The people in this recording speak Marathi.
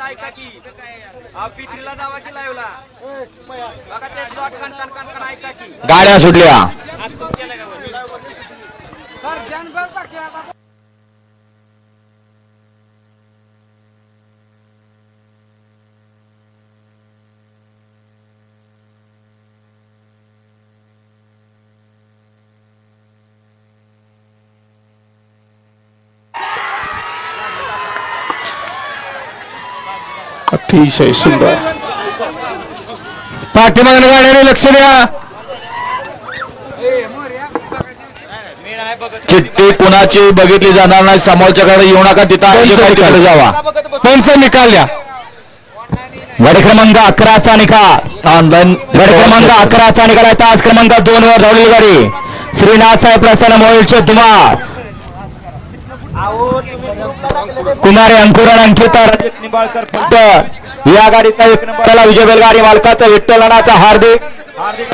म्हणता ऐका की पित्रीला जावा की लाईव्हला बघा ते डॉट कन कन कन कन ऐका की. गाड्या सुटल्या. अतिशय सुंदर. पाठीमागील गाड्याने लक्ष द्या. चिठ्ठी कुणाची बघितली जाणार नाही समोरच्याकडे येऊ नका तिथं. जावा. पंच निकाल द्या. गड क्रमांक अकराचा निकाल. ऑनलाईन गड क्रमांक अकराचा निकाल आहे. तास क्रमांक दोन वर धावलेली गाडी. श्रीनाथ साहेब प्रसन्न मोहिलचे तुम्हा कुमारी अंकुरण अंकिता रजत निंबाळकर फलटण या गाडीचा एक नंबरला विजय बैलगाडी मालकाचा विठ्ठल हार्दिक हार्दिक आणि